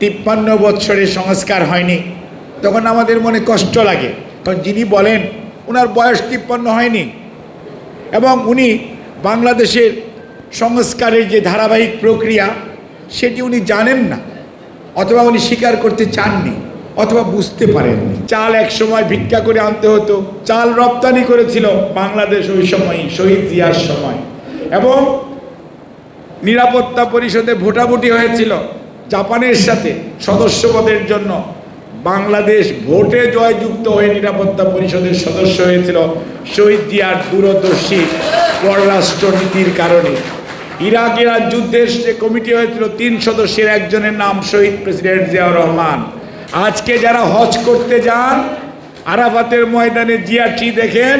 তিপ্পান্ন বৎসরের সংস্কার হয়নি। তখন আমাদের মনে কষ্ট লাগে। কারণ যিনি বলেন ওনার বয়স তিপ্পান্ন হয়নি। এবং উনি বাংলাদেশের সংস্কারের যে ধারাবাহিক প্রক্রিয়া, সেটি উনি জানেন না, অথবা উনি স্বীকার করতে চাননি, অথবা বুঝতে পারেননি। চাল এক সময় ভিক্ষা করে আনতে হতো। চাল রপ্তানি করেছিল বাংলাদেশ ওই সময়, শহীদ জিয়ার সময়। এবং নিরাপত্তা পরিষদে ভোটাভুটি হয়েছিল। জাপানের সাথে সদস্যপদের জন্য বাংলাদেশ ভোটে জয়যুক্ত হয়ে নিরাপত্তা পরিষদের সদস্য হয়েছিল শহীদ জিয়ার দূরদর্শী পররাষ্ট্রনীতির কারণে। ইরাক ইরাক যুদ্ধের যে কমিটি হয়েছিল, তিন সদস্যের একজনের নাম শহীদ প্রেসিডেন্ট জিয়াউর রহমান। আজকে যারা হজ করতে যান, আরাফাতের ময়দানে জিয়াটি দেখেন,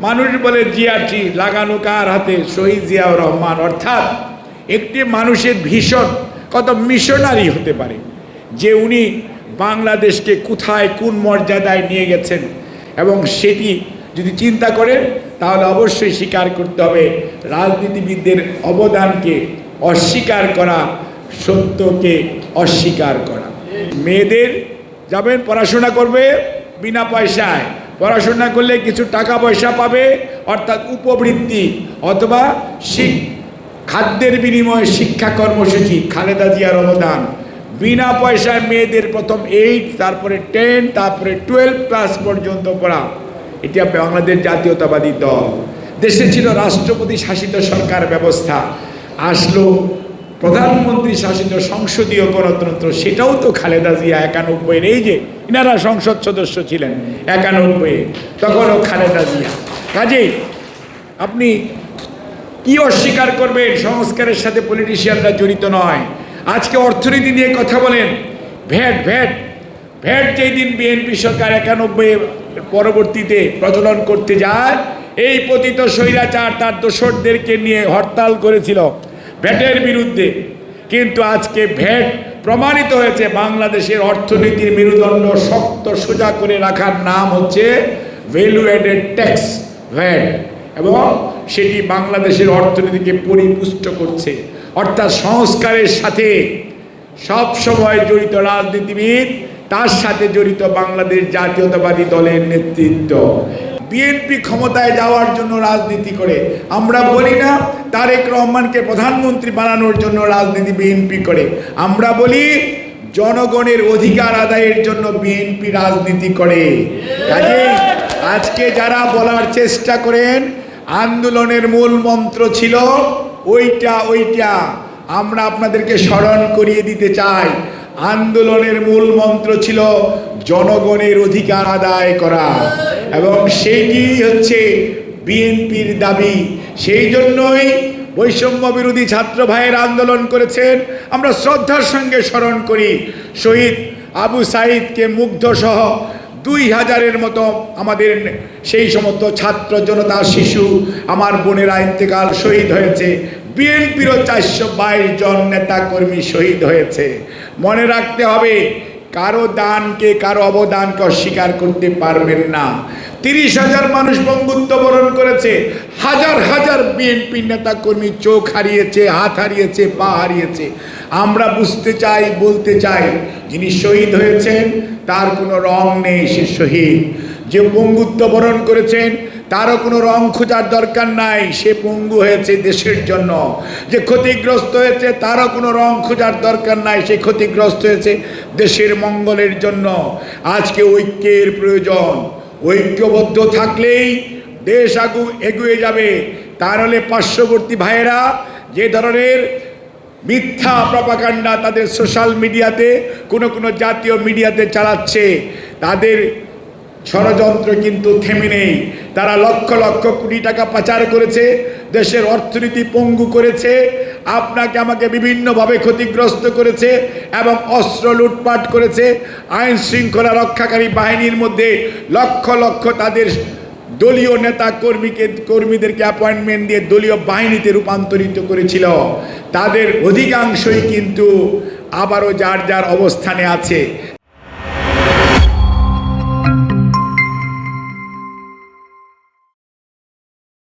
মানুষ বলে জিয়াটি লাগানো কার হাতে? শহীদ জিয়াউর রহমান। অর্থাৎ একটি মানুষের ভীষণ কত মিশনারি হতে পারে যে উনি বাংলাদেশকে কোথায় কোন মর্যাদায় নিয়ে গেছেন এবং সেটি যদি চিন্তা করেন, তাহলে অবশ্যই স্বীকার করতে হবে রাজনীতিবিদদের অবদানকে অস্বীকার করা, সত্যকে অস্বীকার করা। মেয়েদের যাবেন, পড়াশোনা করবে বিনা পয়সায়। পড়াশোনা করলে কিছু টাকা পয়সা পাবে, অর্থাৎ উপবৃত্তি অথবা শিখ খাদ্যের বিনিময়ে শিক্ষা কর্মসূচি, খালেদা জিয়ার অবদান। বিনা পয়সায় মেয়েদের প্রথম এইট তারপরে টেন তারপরে টুয়েলভ ক্লাস পর্যন্ত পড়া। এটা বাংলাদেশ জাতীয়তাবাদী দল। দেশে ছিল রাষ্ট্রপতি শাসিত সরকার ব্যবস্থা। আসলো প্রধানমন্ত্রী শাসিত সংসদীয় গণতন্ত্র। সেটাও তো খালেদা জিয়া একানব্বইয়ের এই যে, ইনারা সংসদ সদস্য ছিলেন একানব্বইয়ে। তখনও খালেদা জিয়া। কাজেই আপনি কি অস্বীকার করবেন? সংস্কারের সাথে পলিটিশিয়ানরা জড়িত নয়। আজকে অর্থনীতি নিয়ে কথা বলেন। ভ্যাট ভ্যাট ভ্যাট যেই দিন বিএনপি সরকার একানব্বই পরবর্তীতে প্রচলন করতে যায়, এই পতিত স্বৈরাচার তার দোসরদেরকে নিয়ে হরতাল করেছিল ভ্যাটের বিরুদ্ধে। কিন্তু আজকে ভ্যাট প্রমাণিত হয়েছে, বাংলাদেশের অর্থনীতির মেরুদণ্ড শক্ত সোজা করে রাখার নাম হচ্ছে ভ্যালু অ্যাডেড ট্যাক্স ভ্যাট এবং সেটি বাংলাদেশের অর্থনীতিকে পরিপুষ্ট করছে। অর্থাৎ সংস্কারের সাথে সব সময় জড়িত রাজনীতিবিদ, তার সাথে জড়িত বাংলাদেশ জাতীয়তাবাদী দলের নেতৃত্ব। বিএনপি ক্ষমতায় যাওয়ার জন্য রাজনীতি করে। আমরা বলি না, তারেক রহমানকে প্রধানমন্ত্রী বানানোর জন্য রাজনীতি বিএনপি করে। আমরা বলি, জনগণের অধিকার আদায়ের জন্য বিএনপি রাজনীতি করে। কাজে আজকে যারা বলার চেষ্টা করেন আন্দোলনের মূল মন্ত্র ছিল, ওইটা ওইটা আমরা আপনাদেরকে স্মরণ করিয়ে দিতে চাই। আন্দোলনের মূল মন্ত্র ছিল, জনগণের অধিকার আদায় করা। এবং সেইটি হচ্ছে বিএনপির দাবি। সেই জন্যই বৈষম্য বিরোধী ছাত্র ভাইয়ের আন্দোলন করেছেন। আমরা শ্রদ্ধার সঙ্গে স্মরণ করি। শহীদ আবু সাইদকে মুগ্ধ সহ দুই হাজারের মতো আমাদের সেই সমস্ত ছাত্র জনতা শিশু আমার বোনের ইন্তেকাল শহীদ হয়েছে। বিএনপিরও চারশো বাইশ জন নেতা কর্মী শহীদ হয়েছে। মনে রাখতে হবে, কারও দানকে, কারও অবদানকে অস্বীকার করতে পারবেন না। তিরিশ হাজার মানুষ বন্ধুত্ব বরণ করেছে। হাজার হাজার বিএনপি নেতা কর্মী চোখ হারিয়েছে, হাত হারিয়েছে, পা হারিয়েছে। আমরা বুঝতে চাই, বলতে চাই, যিনি শহীদ হয়েছেন, তার কোনো রং নেই সে শহীদ। যে পঙ্গুত্ব বরণ করেছেন, তারও কোনো রং খোঁজার দরকার নাই, সে পঙ্গু হয়েছে দেশের জন্য। যে ক্ষতিগ্রস্ত হয়েছে, তারও কোনো রং খোঁজার দরকার নাই, সে ক্ষতিগ্রস্ত হয়েছে দেশের মঙ্গলের জন্য। আজকে ঐক্যের প্রয়োজন। ঐক্যবদ্ধ থাকলেই দেশ আগু এগুয়ে যাবে। তাহলে পার্শ্ববর্তী ভাইয়েরা, যে ধরনের মিথ্যা প্রপাকাণ্ডা তাদের সোশ্যাল মিডিয়াতে, কোনো কোনো জাতীয় মিডিয়াতে চালাচ্ছে, তাদের ষড়যন্ত্র কিন্তু থেমে নেই। তারা লক্ষ লক্ষ কোটি টাকা পাচার করেছে, দেশের অর্থনীতি পঙ্গু করেছে, আপনাকে আমাকে বিভিন্নভাবে ক্ষতিগ্রস্ত করেছে এবং অস্ত্র লুটপাট করেছে, আইন শৃঙ্খলা রক্ষাকারী বাহিনীর মধ্যে লক্ষ লক্ষ তাদের দলীয় নেতা কর্মীকে, কর্মীদেরকে অ্যাপয়েন্টমেন্ট দিয়ে দলীয় বাহিনীতে রূপান্তরিত করেছিল। তাদের অধিকাংশই কিন্তু আবারও যার যার অবস্থানে আছে।